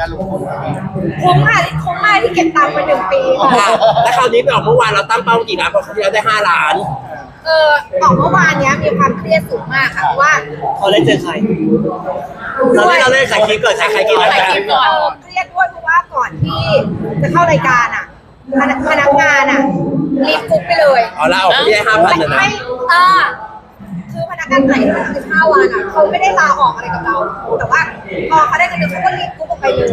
การลงทุนครับคุ้มค่ะคุ้มมากที่เก็บตังค์มาหนึ่งปีอะแล้วคราวนี้ไปออกเมื่อวานเราตั้งเป้ากี่ล้านเพราะคราวที่แล้วได้ห้าล้าน เออออกเมื่อวานเนี้ยมีความเครียดสูงมากค่ะเพราะว่าเขาได้เจอใครตอนที่เราเล่นขายคลิปก่อนใช้ขายคลิปเออะไรกันอเครียดด้วยเพราะว่าก่อนที่จะเข้ารายการอะพนักพนักงานอะรีบกุ๊บไปเลยเอาละออกไปได้ห้าพันนะนะไม่เออคือพนัก งานไหนที่มันคือห้าวันอะเขาไม่ได้ลาออกอะไรกับเรา แต่ว่าพอเขาได้เงินเดือนเขาก็รีบกุ๊บออกไปเลย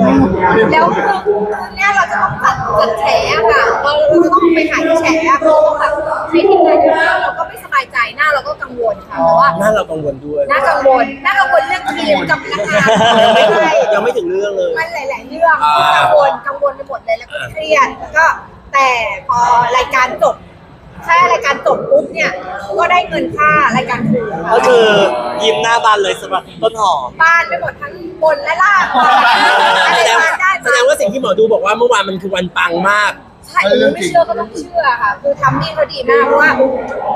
แล้วคือคือเนี่ยเราจะต้องจัดจัดแฉอะค่ะเราเราจะต้องไปถ่ายที่แฉอะเราต้องแบบใช้ทีมงานเยอะเราก็ไม่สบายใจหน้าเราก็กังวลค่ะเพราะว่าน่าเรากังวลด้วยน่ากังวลน่ากังวลเรื่องทีมกับพนักงานยังไม่ถึงใช่ยังไม่ถึงเรื่องเลยมันหลาย ๆ เรื่องอ่ากังวลกังวลไปหมดเลยแล้วก็เครียดแล้วก็แต่พอรายการจบ แค่รายการจบปุ๊บเนี่ย ก็ได้เงินค่ารายการถูกก็คือยิ้มหน้าบานเลยสำหรับต้นหอมบ้านไปหมดทั้งบนและล่างอะแสไรดงบ้านได้แสดงว่าสิ่งที่หมอดูบอกว่าเมื่อวานมันคือวันปังมาก ใช่ไม่เชื่อก็ต้องเชื่อค่ะ คือทำนี่เขาดีมากเพราะว่า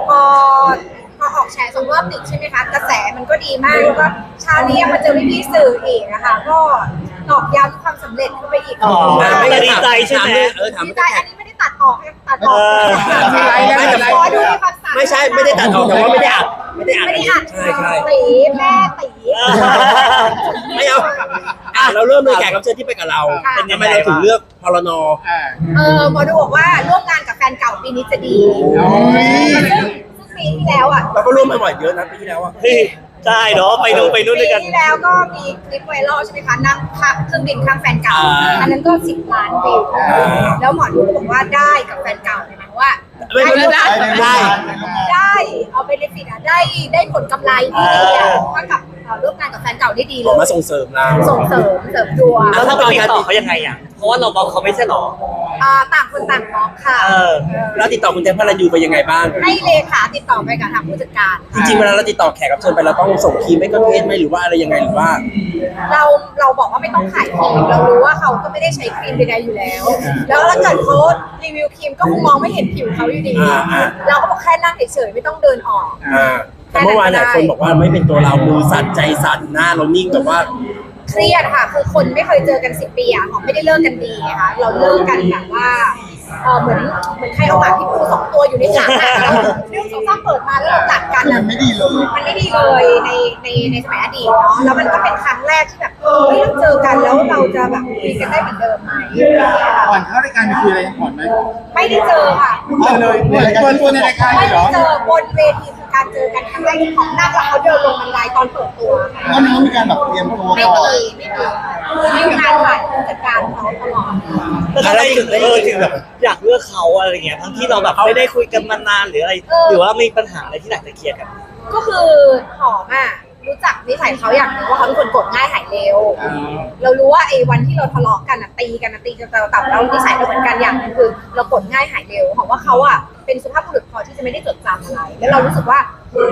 พอพอออกแชร์สองรอบติดใช่ไหมคะกระแสมันก็ดีมากแล้วก็เช้านี้ยังมาเจอพี่ๆสื่ออีกนะคะก็ตอกย้ำความสำเร็จเข้าไปอีก อ๋อ ไม่แต่ดีใจใช่ไหมถาเรื่องเออถามดีไม่ใจได้อันนี้ ไม่ได้ตัดออกนะตัดออกเออไม่แต่ขอดูมีความสามารถไม่ใช่ไม่ได้ตัดออกแต่ว่าไม่ได้อัดไม่ได้อัดไม่ได้อัดใช่ใช่ตีแม่ตีไม่เอาอะเราเริ่มเลยแขกรับเชิญที่ไปกับเราค่ะทำไมเราถึงเลือกพลนอ่า เออหมอดูบอกว่าร่วมงานกับแฟนเก่าปีนี้จะดีโอ้ย ซึ่งซึ่งปีที่แล้วอะ เราก็ร่วมมาบ่อยเยอะนะปีที่แล้วอะ เฮ้ย ได้เนาะไปนู่นไปนู่นด้วยกัน ปีที่แล้วก็มีคลิปไวรัลใช่ไหมคะนั่งขับเครื่องบินข้างแฟนเก่า อ่าอันนั้นก็สิบล้านวิวอ่า แล้วหมอดูก็บอกว่าได้กับแฟนเก่าเลยนะว่าไม่ไม่ได้ ได้ ได้ได้เอาไปในฟิตอะได้ได้ผลกำไรที่ดีอะถ้ากับเอ่อร่วมงานกับแฟนเก่าได้ดีเลออกยมาส่งเสริมเราส่งเสริมเสริมดวง แล้วถ้าไปติดต่อเขายังไงอะเพ ราะว่าเราบล็อกเขาไม่ใช่หรอ อ่าต่างคนต่างมองค่ะ เออ แล้วติดต่อคุณแจ็คพลันยูไปยังไงบ้าง ให้เลขาติดต่อไปกับทางผู้จัดการ จริงๆเวลาเราติดต่อแขกรับเชิญไปเราต้องส่งทีมไม่ก็เทสไหมหรือว่าอะไรยังไงหรือว่า เราเราบอกว่าไม่ต้องขายครีมเรารู้ว่าเขาก็ไม่ได้ใช้ครีมใดๆอยู่แล้ว แล้วถ้าเกิดเขารีวิวครีมก็คงมองไม่เห็นผิวเขาอยู่ดี อ่าอ่า เราก็บอกแค่นั่งเฉยๆไม่ต้องเดินออก อ่าแต่เมื่อวานเนี่ยคนบอกว่าไม่เป็นตัวเรามือสั่นใจสั่นหน้าเรานิ่งแต่ว่า เครียดค่ะ คือคนไม่เคยเจอกันสิบปีอะหอมไม่ได้เลิกกันดีไงคะเราเลิกกันแบบว่าเออเหมือนเหมือนใครเอาหมาพิษบูสองตัวอยู่ในถังอะแล้วเรื่องสองสามเปิดมาแล้วเรากัดกันมัอะนไม่ดีเลยมันไม่ดีเลยในในในสมัยอดีตเนาะแล้วมันก็เป็นครั้งแรกที่แบบเฮ้ยเราเจอกันแล้วเราจะแบบคุยกันได้เหมือนเดิมไหมก่อนเข้ารายการมีคุยอะไรกันก่อนไหมไม่ได้เจอค่ะเจอเลยตัวตัวในรายการเลไม่ยเหรได้อ เจอบนเวทีคือ การเจอกันครั้งแรกที่ของนั่งแล้วเขาเดินลงบันไดตอนเปิดตัวก็นึกว่ามีการแบบเตรียมตัวไม่ก่อนมีไม่มีไม่มีการผ่านผู้จัดการเขาตลอดแล้วทำไมถึงเออถึงแบบอยากเลือกเขาอะไรเงี้ยทั้งที่เราแบบไม่ได้คุยกันมานานหรืออะไร หรือว่ามีปัญหาอะไรที่อยากจะเคลียร์กัน ก็คือหอมอะ รู้จักนิสัยเขาอย่างหนึงว่าเขาเป็นคนกดง่ายหายเร็วเรารู้ว่าไอ้วันที่เราทะเลาะกันอะตีกันอะตีกันแต่แต่เรานิสัยเราเหมือนกันอย่างหนึงคือ เรากดง่ายหายเร็วหอมว่าเขาอะเป็นสุภาพบุรุษพอที่จะไม่ได้จดจำอะไร แล้วเรารู้สึกว่า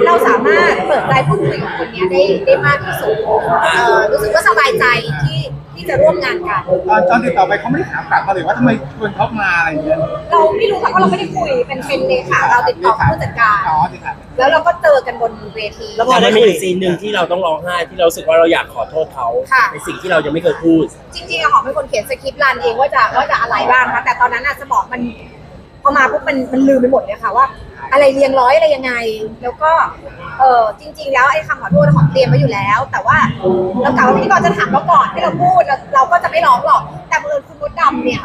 เราสามารถเปิดใจพูดคุยกับคนเนี้ยได้ได้มากที่สุดเอ่อรู้สึกว่าสบายใจที่ที่ จะร่วมงานกัน ตอนตอนติดต่อไปเขาไม่ได้ถามกลับมาเลยว่าทำไมชวนเขามาอะไรอย่างเงี้ยเราไม่รู้ค่ะเพราะเราไม่ได้คุยเป็นเป็นเลขาเราติดต่อกับผู้จัดการ อ๋อติดต่อแล้วเราก็เจอกันบนเวที แล้วพแต่อได้มันมีคุยอยู่ซีนหนึ่งที่เราต้องร้องไห้ที่เรารู้สึกว่าเราอยากขอโทษเขาค่ะ ในสิ่งที่เรายังไม่เคยพูด จริงๆอะหอมเป็นคนเขียนสคริปต์รันเองว่าจะว่าจะอะไรบ้างนะคะแต่ตอนนั้นอะสมองมันพอมาปุ๊บมันมันลืมไปหมดเลยค่ะว่า อะไรเรียงร้อยอะไรยังไง แล้วก็เออจริง ๆ แล้วไอ้คำขอโทษหอมเตรียมไว้อยู่แล้ว แต่ว่าเรากล่าวว่าพิธีกรจะถามเราก่อนให้เราพูดเราเราก็จะไม่ร้องหรอก แต่บังเอิญคุณมดดำเนี่ย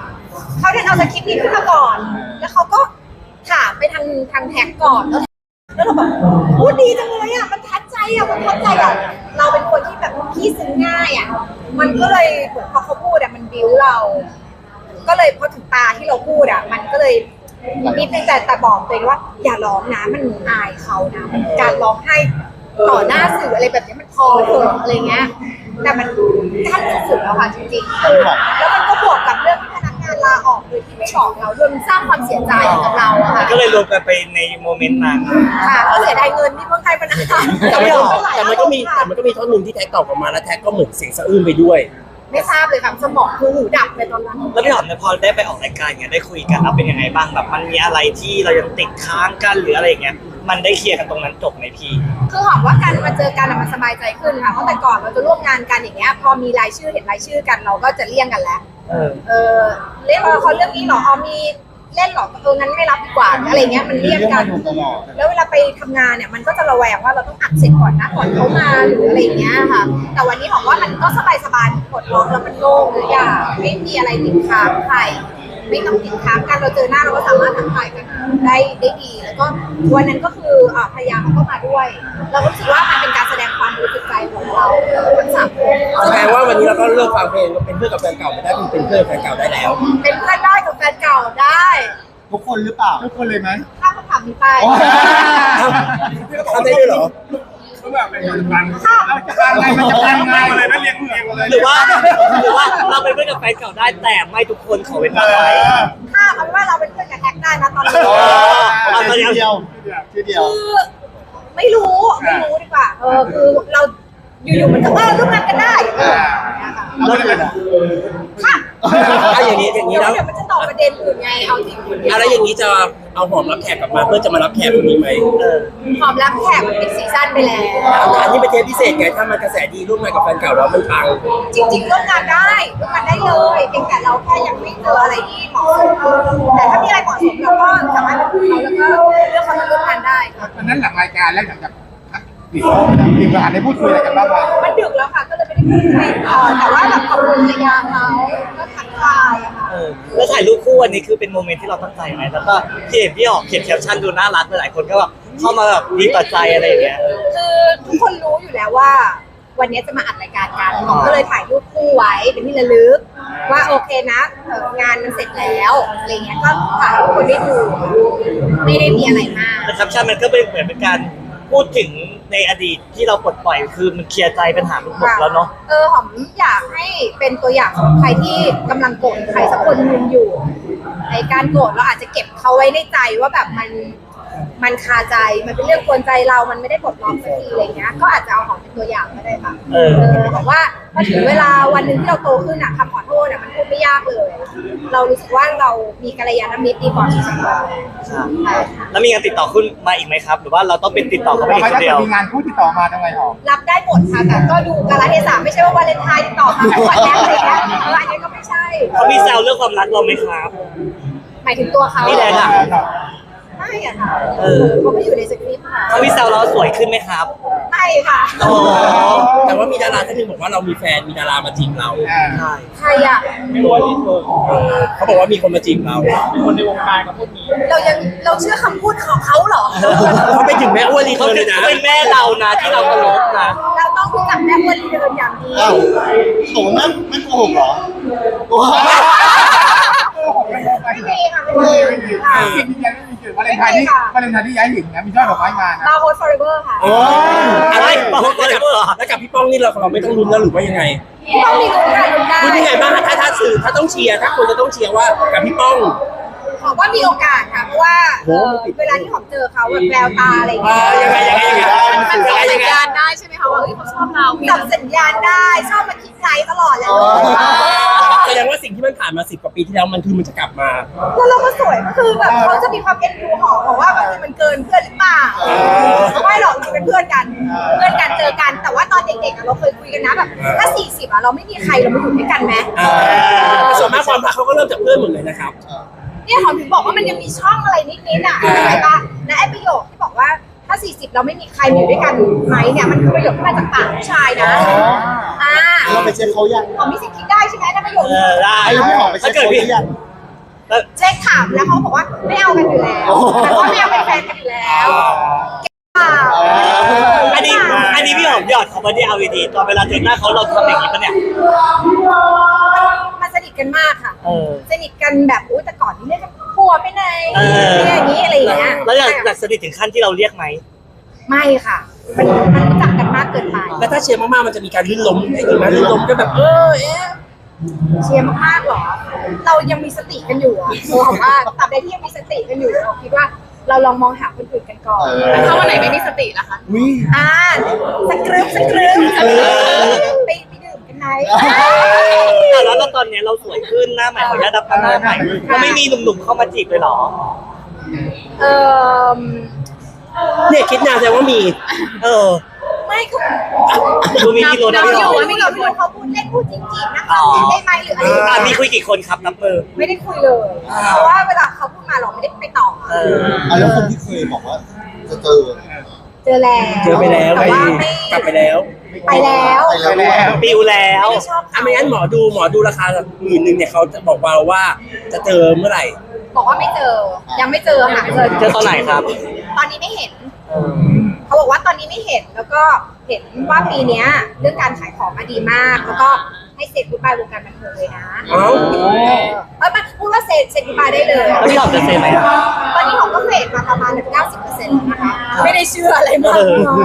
เขาได้เอาสคริปต์นี้ขึ้นมาก่อน แล้วเขาก็ถามไปทางทางแท็กก่อนแล้ว แล้วเราแบบพูดดีจังเลยอะ มันทัดใจอะ มันทัดใจอะ เราเป็นคนที่แบบขี้ซึ้งง่ายอะ มันก็เลยเหมือนพอเขาพูดอะ มันบิ้วเรา ก็เลยพอถึงตาที่เราพูดอะ มันก็เลย นิดนึงแต่แต่บอกตัวเองว่า อย่าร้องนะมันอายเขานะมันการร้องไห้ต่อหน้าสื่ออะไรแบบนี้มันพอเถอะอะไรเงี้ย แต่มันขั้นสุดๆแล้วค่ะจริงๆแล้วมันก็บวกกับเรื่องที่พนักงานลาออกโดยที่ไม่บอกเราจนสร้างความเสียใจกับเราอะค่ะก็เลยรวมกันไปในโมเมนต์นั้นค่ะก็เสียดายเงินที่เมืองไทยมันนะคะแต่มันก็แต่มันก็มีแต่มันก็มีท่อนหนึ่งที่แท็กตอบกลับมาแล้วแท็กก็เหมือนเสียงสะอื้นไปด้วย ไม่ทราบเลยค่ะสมองคือหูดับเลยตอนนั้น แล้วพี่หอมเนี่ยพอได้ไปออกรายการอย่างเงี้ยได้คุยกันแล้วเป็นยังไงบ้างแบบมันมีอะไรที่เรายังติดค้างกันหรืออะไรอย่างเงี้ยมันได้เคลียร์กันตรงนั้นจบไหมพี่ คือหอมว่าการมาเจอกันอะมันสบายใจขึ้นค่ะเพราะแต่ก่อนเราจะร่วมงานกันอย่างเงี้ย พอมีรายชื่อเห็นรายชื่อกันเราก็จะเลี่ยงกันแล้ว เออ เออเล่นละครเรื่องนี้เหรอเอามี เล่นเหรอเอองั้นไม่รับดีกว่าอะไรเงี้ยมันเลี่ยงกันตลอดแล้วเวลาไปทำงานเนี่ยมันก็จะระแวงว่าเราต้องอัดเสร็จก่อนนะก่อนเขามาหรืออะไรอย่างเงี้ยค่ะ แต่วันนี้ของว่ามันก็สบายสบายๆปลดล็อกแล้วมันโล่งเลยอะไม่มีอะไรติดค้างใครไม่ต้องติดค้างกันเราเจอหน้าเราก็สามารถทักทายกันได้ได้ดี แล้วก็วันนั้นก็คืออ่าภรรยาเขาก็มาด้วย เราก็รู้สึกว่ามันเป็นการแสดงความบริสุทธิ์ใจของเราทั้งสามคนแสดงว่าวันนี้เราก็เลิกฟังเพลงเป็นเพื่อนกับแฟนเก่าไม่ได้เป็นเพื่อนกับแฟนเก่าได้แล้ว เป็นเพื่อนได้กับแฟนเก่าได้ทุกคนหรือเปล่า ทุกคนเลยไหมข้ามคำถามนี้ไปทำได้ด้วยเหรอ ก็แบบเป็นปัจจุบันเอาจะการไงมันจะการไงเลยนะเรียงเรียงเลยหรือว่าหรือว่าเราเป็นเพื่อนกับแฟนเก่าได้แต่ไม่ทุกคนขอเป็นเอเพื่อนไว้อถ้าเอาเป็นว่าเราเป็นเพื่อนกับแท็กได้นะตอนนี้เออเอาตอนนี้ทีเดียวทีเดียว คือไม่รู้ไม่รู้ดีกว่าเออคือเรา อยู่ๆมันก็เออร่วมงานกันได้เออเนี่ยค่ะเราเป็นอะค่ะเอาอย่างนี้อย่างนี้เดี๋ยวแล้ว เดี๋ยวมันจะตอบประเด็นอื่นไงเอาจริงอะไรอย่างนี้จะเอาหอมรับแขกกลับมาเพื่อจะมารับแขกคนนี้ไหมเออความรักแขกมันเป็นซีซั่นไปแล้วอันนี้เป็นเทปพิเศษไงถ้ามันกระแสดีร่วมงานกับแฟนเก่าแล้วมันปังจริงๆร่วมงานได้ร่วมงานได้เลยเพียงแต่เราแค่ยังไม่เจออะไรที่เหมาะสมแต่ถ้ามีอะไรเหมาะสมเราก็สามารถไปคุยเขาแล้วก็เลือกเขามาร่วมงานได้ค่ะวันนั้นหลังรายการแล้วหลังจาก ทีมงานได้พูดคุยอะไรกันบ้างไหมมันดึกแล้วค่ะ ก็เลยไม่ได้พูดคุยต่อแต่ว่าแบบขอบคุณภรรยาเขาก็ทักทายอะค่ะ เออแล้วถ่ายรูปคู่วันนี้คือเป็นโมเมนต์ที่เราตั้งใจไหมแล้วก็ที่เห็นพี่ออกเขียนแคปชั่นดูน่ารักหลายคนก็แบบเข้ามาแบบดีต่อใจอะไรอย่างเงี้ย คือทุกคนรู้อยู่แล้วว่า วันนี้จะมาอัดรายการกันผมก็เลยถ่ายรูปคู่ไว้เป็นที่ระลึก ว่าโอเคนะเอ่องานมันเสร็จแล้วอะไรเงี้ยก็ถ่ายให้ทุกคนได้ดูไม่ได้มีอะไรมาก แต่แคปชั่นมันก็เป็นเหมือนเป็นการพูดถึง ในอดีตที่เราปลดปล่อยคือมันเคลียร์ใจปัญหาทุกหมดแล้วเนาะ เออหอมอยากให้เป็นตัวอย่างสำหรับใครที่กำลังโกรธใครสักคนหนึงอยู่ ในการโกรธเราอาจจะเก็บเขาไว้ในใจว่าแบบมัน มันคาใจมันเป็นเรื่องกวนใจเรา มันไม่ได้ปลดล็อกสักทีอะไรเงี้ย ก็อาจจะเอาหอมเป็นตัวอย่างก็ได้ค่ะเออ บอกว่าพอถึงเวลาวันหนึ่งที่เราโตขึ้นอะคำขอโทษอะมันพูดไม่ยากเลย เรารู้สึกว่าเรามีกัลยาณมิตรดีกว่าที่สุดเลยใช่ค่ะแล้วมีงานติดต่อขึ้นมาอีกไหมครับ หรือว่าเราต้องเป็นติดต่อเขาไปเราเองไม่คนได้เดียว มีงานพูดติดต่อมาทำไมหอมรับได้หมดค่ะแต่ก็ดูกาลเทศะไม่ใช่ว่าวาเลนไทน์ติดต่อมาทุกวันแล้วอะไรเงี้ยเอออันนี้ก็ไม่ใช่เขามีแซวเรื่องความรักเราไหมครับ หมายถึงตัวเขานี่แหละค่ะ ไม่อะค่ะเออ เขาไม่อยู่ในสคริปต์ค่ะเขามีแซวเราสวยขึ้นไหมครับ ไม่ค่ะอ๋อ แต่ว่ามีดาราท่านหนึงบอกว่าเรามีแฟนมีดารามาจีบเราใช่ใครอะเออเขาบอกว่ามีคนมาจีบเราเรายังเราเชื่อคำพูดของเขาเหรอ เขาไปถึงแม่อ้วนรีเขาเทิร์นเป็เลนยนะเขาเป็นแม่เรานะที่เราเคารพนะ เราต้องรู้จักแม่อ้วนเดินอย่างดี อ้าวโหนั่นไม่โกหกเหรอโอ้โห ไม่มีค่ะไม่ไม่มีมีไม่มีค่ะจริงๆยังไม่มีจุดวาเลนไทน์ที่วาเลนไทน์ที่ย้ายหญิงนะมีช่อดอกไม้มานะบาโฮสฟอร์เวอร์ค่ะโอ้อะไรบอกเขาเลยเหรแล้วกับพี่ป้องนี่เราเราไม่ต้องลุ้นแล้วหรือว่ายังไงต้องมีลุ้นค่ะลุ้นได้ลุ้นยังไงบ้างถ้าถ้าสื่อถ้าต้องเชียร์ถ้าคนจะต้องเชียร์ว่ากับพี่ป้องหอว่ามีโอกาสค่ะเพราะว่าเออเวลาที่หอมเจอเขาแบบแววตาอะไรอย่างเงี้ยอ่ายังไงยังไงยังไงมันจับสัญญาณได้ใช่ไหมคะว่าเฮ้ยเขาชอบเราจับสัญญาณได้ชอบมาคิด ไลค์ตลอดเลยแสดงว่าสิ่งที่มันผ่านมาสิบกว่าปีที่แล้วมันคือมันจะกลับมา แล้วเราก็สวยคือแบบเขาจะมีความเอ็นดูหอมบอกว่าบางทีมันเกินเพื่อนหรือเปล่าไม่หรอกจริงเป็นเพื่อนกัน เพื่อนกันเจอกัน แต่ว่าตอนเด็กๆอะเราเคยคุยกันนะแบบถ้า40อะเราไม่มีใครเรามาอยู่ด้วยกันไหมอ่าแต่ส่วนมากความรักเขาก็เริ่มจากเพื่อนหมดเลยนะครับเนี่ยหอมถึงบอกว่ามันยังมีช่องอะไรนิดๆอะเข้าใจปะและไอ้ประโยคที่บอกว่าถ้า 40 เราไม่มีใครมาอยู่ด้วยกันไหมเนี่ย มันคือประโยคที่มาจากปากผู้ชายนะอ่า เราไปเช็คเขายังหอมมีสิทธิ์คิดได้ใช่ไหมนั่นประโยคเออได้ไอ้เราไม่ออกไปเช็ถ้าคเกิดเขาพี่หรือยังเช็คถามแล้วเขาบอกว่าไม่เอากันอยู่แล้วแต่ก็ไม่เอาเป็นแฟนกันอยู่แล้วค่ะอันนี้อันนี้พี่หอมหยอดเขาไม่ได้เอาดีๆตอนเวลาเจอหน้าเขาเราทำอย่างนี้ปะเนี่ย มันสนิทกันมากค่ะ เออ สนิทกันแบบอุ้ยแต่ก่อนนี่เรียกกันผัวไปไหนเออเนี่ยอย่างนี้อะไรอย่างเงี้ยแล้วอยากอยากสนิทถึงขั้นที่เราเรียกไหมไม่ค่ะ มันมันรู้จักกันมากเกินไป แล้วถ้าเชียร์มากๆ มันจะมีการลื่นล้มไอ้นี่ไหมลื่นล้มก็แบบเออเอ๊ะ เชียร์มากๆหรอ เรายังมีสติกันอยู่อะเราบอกว่าตราบใดที่ยังมีสติกันอยู่เราคิดว่าเราลองมองหาคนอื่นกันก่อนเออถ้าวันไหนไม่มีสติล่ะคะวิอ่าสกรึบสกรึบไปไปดื่มกันไหนแต่แล้วตอนเนี้ยเราสวยขึ้นหน้าใหม่ขออนุญาตรับหน้าใหม่เราไม่มีหนุ่มๆเข้ามาจีบเลยเหรอ เออ เนี่ยคิดนานแต่ว่ามี เออ ไม่ไม่คือดูมีกิโลนะเราพี่หออมยู่ไม่รู้เขาพูดเล่นพูดจริงๆนะคะอ๋อได้ไหมหรืออะไรอะมีคุยกี่คนครับนับมือไม่ได้คุยเลย เพราะว่าเวลาเขาพูดมาเราไม่ได้ไปต่อเออ อะแล้วคนที่เคยบอกว่าจะเจอเจอแล้วเจอไปแล้วแต่ว่าไม่กลับไปแล้ว ไปแล้ว ไปแล้วด้วยปิวแล้วไม่ได้ชอบอะไม่งั้นหมอดูหมอดูราคาหมื่นหนึ่งเนี่ยเขาจะบอกเราว่าจะเจอเมื่อไหร่ บอกว่าไม่เจอ ยังไม่เจอหาเจอเจอตอนไหนครับ ตอนนี้ไม่เห็น เขาบอกว่าตอนนี้ไม่เห็นแล้วก็เห็นว่าปีเนี้ย เรื่องการขายของมาดีมาก แล้วก็ให้เซ็ตกุ๊บายวงการบันเทิงเลยนะเอ้าเออเออมาพูดว่าเซ็ตเซ็ตกุ๊บายได้เลยแล้วพี่หอมจะเซ็นไหมอะตอนนี้ของก็เฟดมาประมาณเก้าสิบเปอร์เซ็นต์นะคะไม่ได้เชื่ออะไรมากเออเนาะ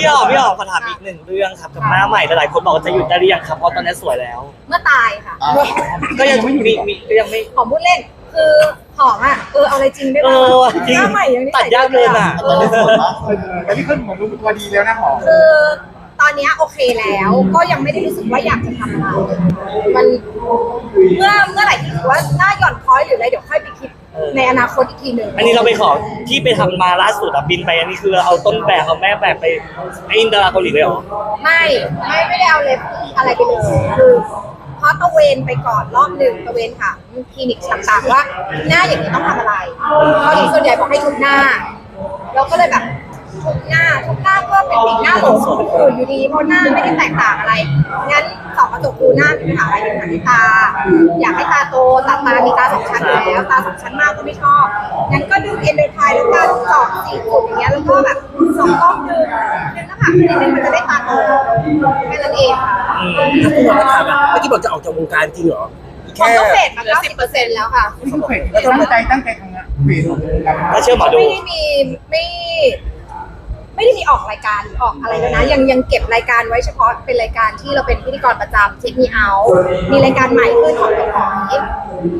พี่หอมพี่หอมขอถามอีกหนึ่งเรื่องครับกับหน้าใหม่หลายๆคนบอกว่าจะหยุดได้หรือยังครับเพราะตอนนี้สวยแล้ว เมื่อตายค่ะอะก็ยังมีมีก็ยังไม่หอมพูดเล่นคือ หอมอะ เออ เอาอะไรจริงได้เอไหมอจริงหน้าใหม่ยังนี่ตัดยากเกินอะ เอตอนอนี้สวยมากแต่นี่ขึ้นผมดูตัวดีแล้วนะหอมคือตอนเนี้ยโอเคแล้ว ก็ยังไม่ได้รู้สึกว่าอยากจะทำอะไรมันเมื่อเมื่อไหร่ที่รู้สึกว่าหน้าหย่อนคล้อยหรืออะไรเดี๋ยวค่อยไปคิดเออ ในอนาคตอีกทีหนึ่งอันนี้เราไปขอที่ไปทำมาล่าสุดอะบินไปอันนี้คือเอาต้นแบบเอาแม่แบบไปไอ้อินดาราเกาหลีเลยเหรอ ไม่ไม่ไม่ได้เอาเล็บอะไรไปเลยคือเพ ราะตะเวนไปก่อนรอบหนึ่งตะเวนค่ะคลินิกต่างๆว่าหน้าอย่างนี้ต้องทำอะไรเกาะส่วนใหญ่บอกให้ทุบหน้า เราก็เลยแบบ ทุบหน้าทุบหน้าก็เป็นปีกหน้าหลงคนอื่นอยู่ดีเพราะหน้าไม่ได้แตกต่างอะไรงั้นส่องกระจกดูหน้ามีปัญหาอะไรอยู่หนังตา อยากให้ตาโตตาตามีตาสองชั้นอยู่แล้วตาสองชั้นมากก็ไม่ชอบงั้นก็ดึงเอ็นโดไทแล้วกันเจาะสี่จุดอย่างเงี้ยแล้วก็แบบสองกล้องดึงดึงหน้าผากขึ้นนิดนึงมันจะได้ตาโตแค่นั้นเองค่ะอืมแล้วคุณหมอก็ถามว่าเมื่อกี้บอกจะออกจากวงการจริงเหรออีกผมแค่ก็เฟดมาเก้าสิบเปอร์เซ็นต์แล้วค่ะนี่เฟดแล้วตั้งใจตั้งใจทำงานเฟดถ้าเชื่อหมอดูไม่ได้มีไม่ ไม่ได้มีออกรายการหรือออกอะไรแล้วนะ ยังยังเก็บรายการไว้เฉพาะเป็นรายการที่เราเป็นพิธีกรประจำเช็คมีเอามีรายการใหม่ขึ้นของพี่หอย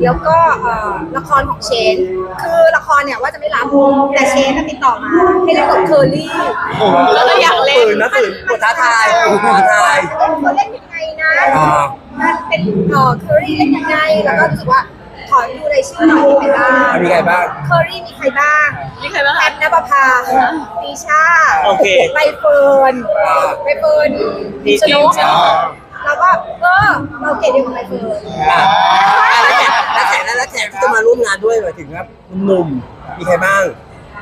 แล้วก็เอ่อละครของเชน คือละครเนี่ยว่าจะไม่รับแต่เชนน่ะติดต่อมาให้เล่นกับเคอรี่แล้วก็อยากเล่น ตื่นนะตื่นปวดท้าทายปวดท้าทายเขาเล่นยังไงนะ อ่า มันเป็นเอ่อเคอรี่เล่นยังไง แล้วก็รู้สึกว่า ขอดูรายชื่อหน่อยมีใครบ้างมีใครบ้าง เคอรี่มีใครบ้างมีใครบ้างแพคะ ทนภพาปีชาโอเค ใบเฟิร์นใบเฟิร์นมีชนกจริงเราก็เออเราเกลียดเดียวกับใบเฟิร์น อะแล้วแขกแล้วแขกแล้วแขกที่จะมาร่วมงานด้วยหมายถึงว่าหนุ่มๆมีใครบ้าง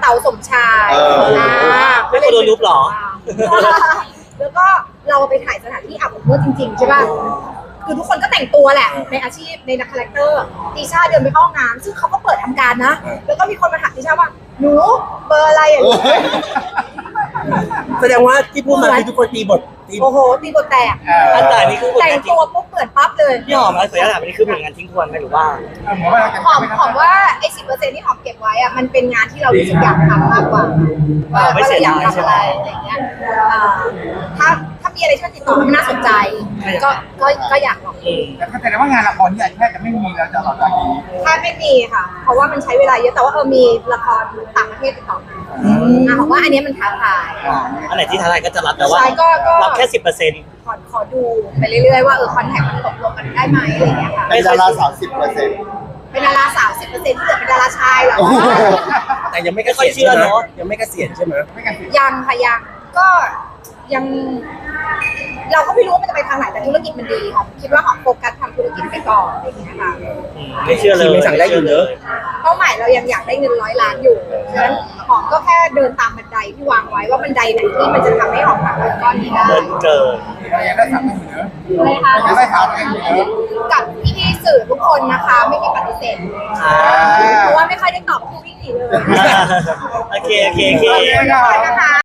เต่าสมชายเอออ่าไม่กลัวโดนยุบเหรอ แล้วก็เราไปถ่ายสถานที่อาบอบนวดจริงๆใช่ป่ะ คือทุกคนก็แต่งตัวแหละ ในอาชีพในนักคาแรคเตอร์ตีชาเดินไปเข้าห้องน้ำซึ่งเขาก็เปิดทำการนะ แล้วก็มีคนมาถามตีชาว่าหนูเบอร์อะไรอะ แสดงว่าที่พูดมาคือทุกคนตีบทตีโอ้โหตีบทแตก อันแต่อันนี้คือผลแต่งงานทิ้งตัวปุ๊บเปิดปั๊บเลยพี่หอมอะไรขออนุญาตถามอันนี้คือผลงานทิ้งทวนไหมหรือว่า หมอว่าเราจะหอมหอมว่าไอ้สิบเปอร์เซ็นที่หอมเก็บไว้อะมันเป็นงานที่เรารู้สึกอยากทำมากกว่าว่าไม่ว่าเสีเรายอยากดายทำอะไรอะไรเงี้ยอ่าถ้าถ้า มีอะไรที่มันติดต่อแล้วมันน่าสนใจ ก็ก็ก็อยากลองอืมแต่แสดงว่างานละครที่แทบจะไม่มีแล้วจะออกจากนี้ถ้าไม่มีค่ะ เพราะว่ามันใช้เวลาเยอะแต่ว่าเออมีละครต่างประเทศติดต่อมาอะหอมว่าอันเนี้ยมันท้าทาย อันไหนที่ท้าทายก็จะรับแต่ว่าใช่ก็ก็ รับแค่สิบเปอร์เซ็นต์ขอขอดูไปเรื่อยๆว่าเออคอนแทคมันตกลงกันได้ไหมอะไรเงี้ยค่ะ เป็นดาราสามสิบเปอร์เซ็นต์ เป็นดาราสาวสิบเปอร์เซ็นต์ที่เหลือเป็นดาราชายเหรอ แต่ยังไม่เกษียณใช่ไหมยังไม่เกษียณใช่ไหมไม่กันสิยังค่ะยังก็ยัง เราก็ไม่รู้ว่ามันจะไปทางไหนแต่ธุรกิจมันดีค่ะคิดว่าหอมโฟกัสทำธุรกิจไปก่อนอะไรอย่างเงี้ยค่ะอืมไม่เชื่อเลยไม่สั่งได้อยู่เนอะเป้าหมายเรายังอยากได้เงินร้อยล้านอยู่ฉะนั้นหอมก็แค่เดินตามบันไดที่วางไว้ว่าบันไดไหนที่มันจะทำให้หอมทำเงินก้อนนี้ได้เกินเกินเรายังได้ถามกันอยู่เนอะอะไรคะยังได้ถามกันอยู่เนอะกับพี่ๆสื่อทุกคนนะคะ ไม่มีปฏิเสธอ่าเพราะว่าไม่ค่อยได้ตอบผู้พี่ๆเลยโอเคโอเคโอเค